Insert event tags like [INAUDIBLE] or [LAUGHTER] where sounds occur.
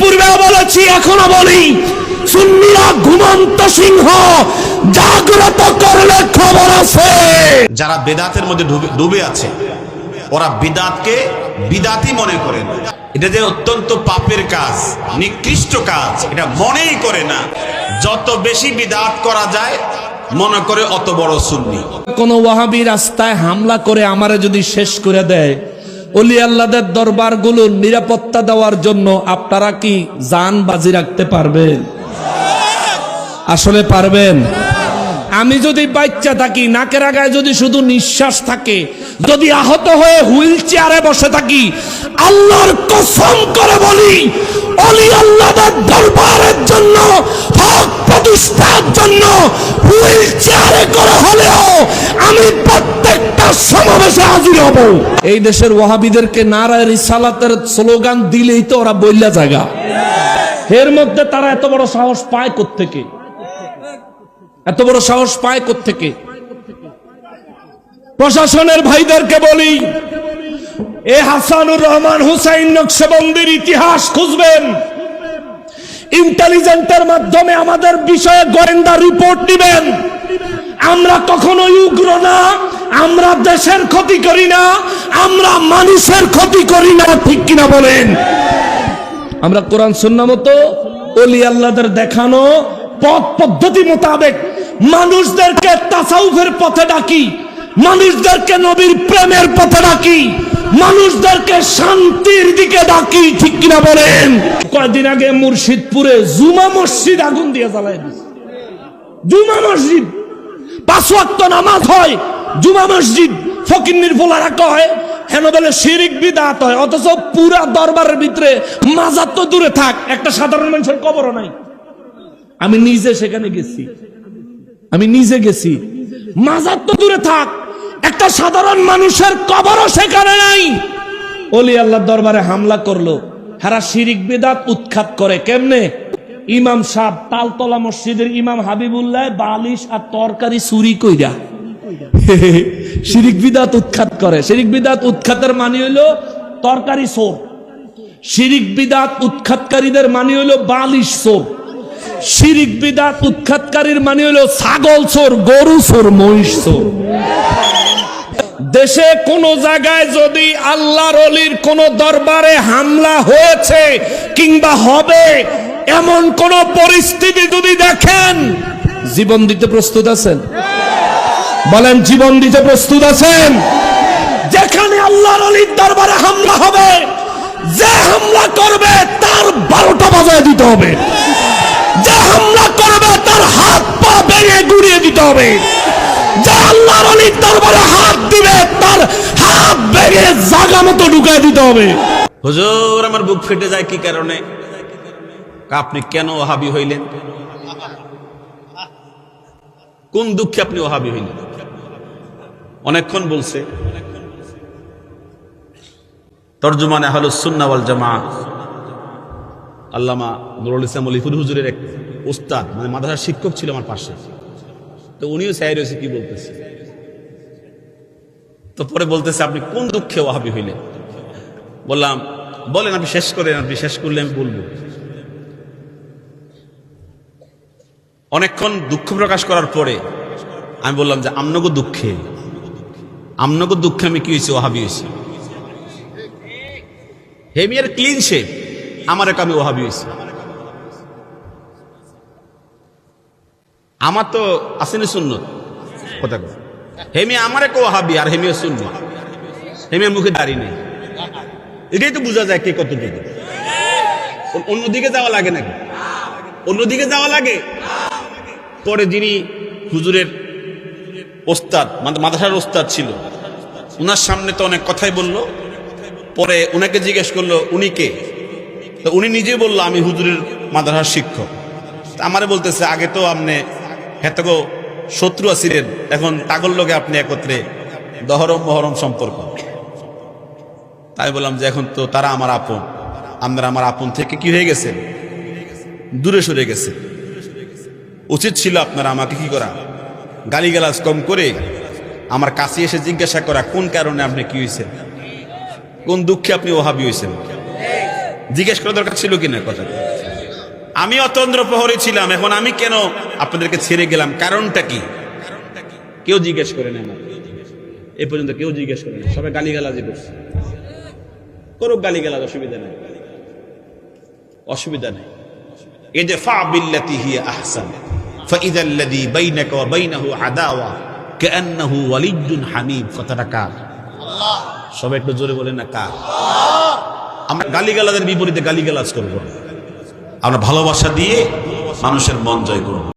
পূর্বে বলেছি এখনও বলি সুন্নিরা ঘুমন্ত সিংহ জাগ্রত করলে খবর আছে। যারা বেদাতের মধ্যে ডুবে ডুবে আছে ওরা বিদাতকে বিদাতি মনে করে না। এটা যে অত্যন্ত পাপের কাজ নিকৃষ্ট কাজ এটা মনেই করে না। যত বেশি বিদাত করা যায় মনে করে অত বড় সুন্নি। কোন ওয়াহাবি রাস্তায় হামলা করে আমারে যদি শেষ করে দেয় অলি আল্লাদের দরবারগুলোর নিরাপত্তা দেওয়ার জন্য আপনারা কি জান বাজি রাখতে পারবেন? আসলে পারবেন? আমি যদি বাচ্চা থাকি, নাকের আগায় যদি শুধু নিঃশ্বাস থাকে, যদি আহত হয়ে হুইল চেয়ারে বসে থাকি, আল্লাহর কসম করে বলি, অলি আল্লাহদের দরবারের জন্য, হক প্রতিষ্ঠার জন্য হুইল চেয়ারে করে হলেও এই দেশের নারায় রিসালাতের স্লোগান দিলেই তো ওরা বললা জায়গা। এর মধ্যে তারা এত বড় সাহস পায় এত বড় সাহস পায় প্রশাসনের ভাইদেরকে বলি, এ হাসানুর রহমান হুসাইন নকশবন্দির ইতিহাস খুঁজবেন। ইন্টেলিজেন্টের মাধ্যমে আমাদের বিষয়ে গোয়েন্দা রিপোর্ট দিবেন আমরা কখনোই উগ্র না, আমরা দেশের ক্ষতি করি না, আমরা মানুষের ক্ষতি করি না, ঠিক কিনা বলেন? আমরা কোরআন, সুন্না মতো অলি আল্লাহদের দেখানো পথ পদ্ধতি মোতাবেক মানুষদেরকে তাসাউফের পথে ডাকি, মানুষদেরকে নবীর প্রেমের পথে ডাকি, মানুষদেরকে শান্তির দিকে ডাকি, ঠিক কিনা বলেন? কয়েকদিন আগে মুর্শিদপুরে জুমা মসজিদ আগুন দিয়ে জ্বালাই দিছে। জুমা মসজিদ। নামাজ হয়, জুমা মসজিদ রাখা হয়, হেন বলে শিরিক বিদাত হয়, অথচ পুরা দরবারের ভিতরে মাজার তো দূরে থাক, একটা সাধারণ মানুষের কবরও নাই। আমি নিজে সেখানে গেছি। আমি নিজে গেছি। মাজার তো দূরে থাক, একটা সাধারণ মানুষের কবরও সেখানে নাই। অলি আল্লাহ দরবারে হামলা করল, হারা শিরিক বেদাত উৎখাত করে, কেমনে? ইমাম সাহ তালতলা মসজিদের ইমাম হাবিবুল্লাহ বালিশ আর তরকারি চুরি কইরা। [LAUGHS] শিরিক বিদাত উৎখাত করে। শিরিক বিদাত উৎখাতের মানে হইল তরকারি চোর। শিরিক বিদাত উৎখাতকারীদের মানে হইল বালিশ চোর। শিরিক বিদাত উৎখাতকারীর মানে হইল ছাগল চোর গরু চোর মহিষ চোর। দেশে কোন জায়গায় যদি আল্লাহর অলির কোন দরবারে হামলা হয়েছে কিংবা হবে এমন কোন পরিস্থিতি যদি দেখেন, জীবন দিতে প্রস্তুত আছেন? বলেন, জীবন দিতে প্রস্তুত আছেন? যেখানে আল্লাহর অলির দরবারে হামলা হবে, যে হামলা করবে, তার বারোটা বাজায় দিতে হবে। যে হামলা করবে, তার হাত পা ভেঙে গুড়িয়ে দিতে হবে। যে আল্লাহর অলির দরবারে হাত দিবে, তার হাত ভেঙে জাগা মতো ঢুকায় দিতে হবে। হুজুর, আমার বুক ফেটে যায় কি কারণে? আপনি কেন ওহাবি হইলেন? কোন দুঃখে আপনি ওহাবি হইলেন? অনেকক্ষণ বলছে, তর্জমানে হলো সুন্নাওয়াল জামা আল্লামা নুরুল ইসলাম অলিফুল হুজুরের এক উস্তাদ মানে মাদ্রাসার শিক্ষক ছিল আমার পাশে। তো উনিও চাই রয়েছে কি বলতেছে? তো পরে বলতেছে, আপনি কোন দুঃখে ওহাবি হইলেন? বললাম, বলেন আপনি শেষ করেন, আপনি শেষ করলে আমি বলব। অনেকক্ষণ দুঃখ প্রকাশ করার পরে আমি বললাম যে, আমনগো দুঃখে। আমনগো দুঃখে আমি কি হয়েছি? ওহাবি হয়েছি। হেমিয়ার ক্লিন শেপ আমার এক আমি ওহাবি হয়েছি। আমার তো আসেনি শূন্য কথা হেমি আমার এক ওহাবি আর হেমিও শূন্য হেমিয়ার মুখে দাঁড়িয়ে নেই। এটাই তো বোঝা যায় কে কতটুকু অন্যদিকে যাওয়া লাগে নাকি? অন্যদিকে যাওয়া লাগে? পরে যিনি হুজুরের ওস্তাদ মানে মাদ্রাসার ওস্তাদ ছিল, উনার সামনে তো অনেক কথাই বলল। পরে উনাকে জিজ্ঞেস করল, উনি কে? তো উনি নিজে বলল, আমি হুজুরের মাদ্রাসার শিক্ষক। তা আমারে বলতেছে, আগে তো আপনি হেতগো শত্রু আছিলেন, এখন তাগর লোকে আপনি একত্রে দহরম মহরম সম্পর্ক। তাই বললাম যে, এখন তো তারা আমার আপন, আপনারা আমার আপন থেকে কি হয়ে গেছে দূরে সরে গেছে উচিত ছিল আপনারা আমাকে কি করা? গালিগালাজ কম করে আমার কাছে এসে জিজ্ঞাসা করা, কোন কারণে আপনি কি হয়েছেন কোন দুঃখে আপনি ওহাবি হয়েছেন জিজ্ঞেস করা দরকার ছিল কিনা কথা আমি অতন্দ্র প্রহরে ছিলাম, এখন আমি কেন আপনাদেরকে ছেড়ে গেলাম? কারণটা কি? কেউ জিজ্ঞেস করে না এ পর্যন্ত কেউ জিজ্ঞেস করে না সবাই গালিগালাজি করছে। করুক গালিগালাজ, অসুবিধা নেই। অসুবিধা নেই। এই যে ফা বিল্লাতি হিয়া আহসান। فاذا الذي بينك وبينه عداوه كانه ولي حميم কথাটা কার সবাই একটু জোরে বলেন না কার আমরা গালিগালাজের বিপরীতে গালিগালাজ করব আমরা ভালোবাসা দিয়ে মানুষের মন জয় করব